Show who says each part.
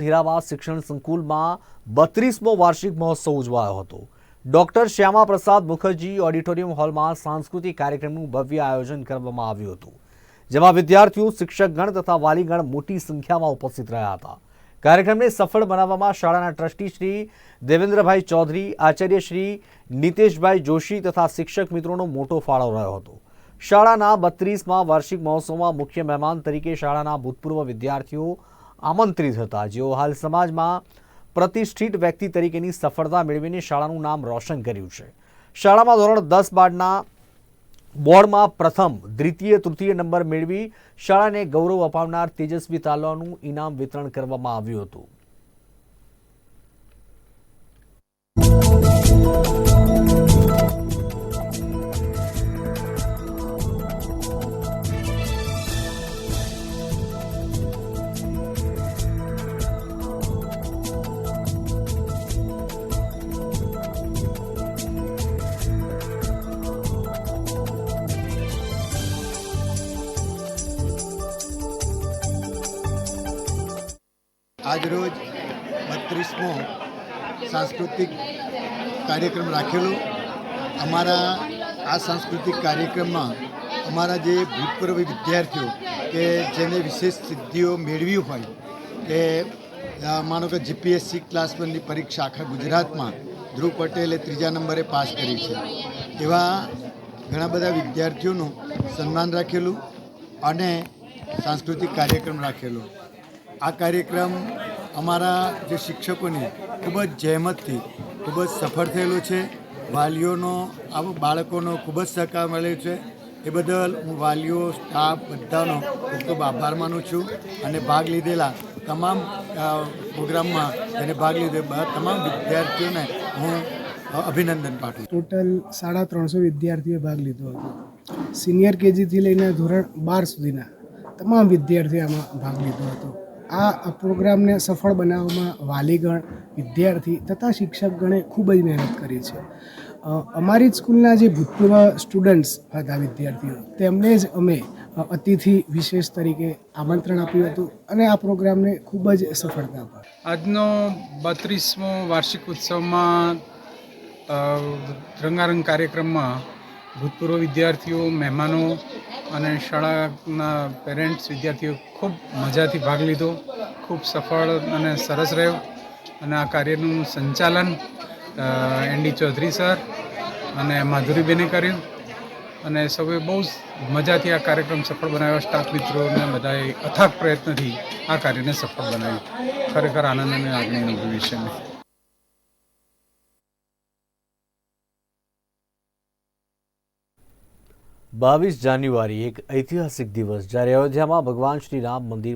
Speaker 1: હીરાવા શિક્ષણ સંકુલમાં બત્રીસમો વાર્ષિક મહોત્સવ ઉજવાયો હતો. ડોક્ટર શ્યામા પ્રસાદ મુખર્જી ઓડિટોરિયમ હોલમાં સાંસ્કૃતિક કાર્યક્રમનું ભવ્ય આયોજન કરવામાં આવ્યું હતું, જેમાં વિદ્યાર્થીઓ, શિક્ષકગણ તથા વાલીગણ મોટી સંખ્યામાં ઉપસ્થિત રહ્યા હતા. કાર્યક્રમને સફળ બનાવવામાં શાળાના ટ્રસ્ટી શ્રી દેવેન્દ્રભાઈ ચૌધરી, આચાર્ય શ્રી નીતેશભાઈ જોશી તથા શિક્ષક મિત્રોનો મોટો ફાળો રહ્યો હતો. શાળાના બત્રીસમાં વાર્ષિક મહોત્સવમાં મુખ્ય મહેમાન તરીકે શાળાના ભૂતપૂર્વ વિદ્યાર્થીઓ આમંત્રિત હતા. જેઓ હાલ સમાજમાં પ્રતિષ્ઠિત વ્યક્તિ તરીકેની સફળતા મેળવીને શાળાનું નામ રોશન કર્યું છે. શાળામાં ધોરણ દસ બારના બોર્ડમાં પ્રથમ, દ્વિતીય, તૃતીય નંબર મેળવી શાળાને ગૌરવ અપાવનાર તેજસ્વી તાલાનું ઇનામ વિતરણ કરવામાં આવ્યું હતું.
Speaker 2: આજરોજ બત્રીસમો સાંસ્કૃતિક કાર્યક્રમ રાખેલો. અમારા આ સાંસ્કૃતિક કાર્યક્રમમાં અમારા જે ભૂતપૂર્વ વિદ્યાર્થીઓ કે જેને વિશેષ સિદ્ધિઓ મેળવી હોય કે માનો કે જીપીએસસી ક્લાસ વનની પરીક્ષા આખા ગુજરાતમાં ધ્રુવ પટેલે ત્રીજા નંબરે પાસ કરી છે. એવા ઘણા બધા વિદ્યાર્થીઓનું સન્માન રાખેલું અને સાંસ્કૃતિક કાર્યક્રમ રાખેલો. આ કાર્યક્રમ અમારા જે શિક્ષકોની ખૂબ જ જહેમતથી ખૂબ જ સફળ થયેલો છે. વાલીઓનો, આ બાળકોનો ખૂબ જ સહકાર મળ્યો છે. એ બદલ હું વાલીઓ, સ્ટાફ બધાનો ખૂબ ખૂબ આભાર માનું છું અને ભાગ લીધેલા તમામ પ્રોગ્રામમાં જેને ભાગ લીધો તમામ વિદ્યાર્થીઓને હું અભિનંદન પાઠવું
Speaker 3: ટોટલ સાડા ત્રણસો વિદ્યાર્થીઓએ ભાગ લીધો હતો. સિનિયર કેજીથી લઈને ધોરણ બાર સુધીના તમામ વિદ્યાર્થીઓ આમાં ભાગ લીધો હતો. આ પ્રોગ્રામને સફળ બનાવવામાં વાલીગણ, વિદ્યાર્થી તથા શિક્ષકગણે ખૂબ જ મહેનત કરી છે. અમારી જ સ્કૂલના જે ભૂતપૂર્વ સ્ટુડન્ટ્સ હતા વિદ્યાર્થીઓ, તેમને જ અમે અતિથિ વિશેષ તરીકે આમંત્રણ આપ્યું હતું અને આ પ્રોગ્રામને ખૂબ જ સફળતા અપાવી
Speaker 4: આજનો બત્રીસમો વાર્ષિક ઉત્સવમાં રંગારંગ કાર્યક્રમમાં ભૂતપૂર્વ વિદ્યાર્થીઓ, મહેમાનો અને શાળાના પેરેન્ટ્સ, વિદ્યાર્થીઓ ખૂબ મજાથી ભાગ લીધો. ખૂબ સફળ અને સરસ રહ્યો. અને આ કાર્યનું સંચાલન એન ડી ચૌધરી સર અને માધુરીબેને કર્યું. અને સૌએ બહુ મજાથી આ કાર્યક્રમ સફળ બનાવ્યો. સ્ટાફ મિત્રોને બધાએ અથાગ પ્રયત્નથી આ કાર્યને સફળ બનાવ્યું. ખરેખર આનંદ અને આગળ અનુભવી છે.
Speaker 1: બાવીસ જાન્યુઆરી એક ઐતિહાસિક દિવસ જ્યારે અયોધ્યામાં ભગવાન શ્રી રામ મંદિર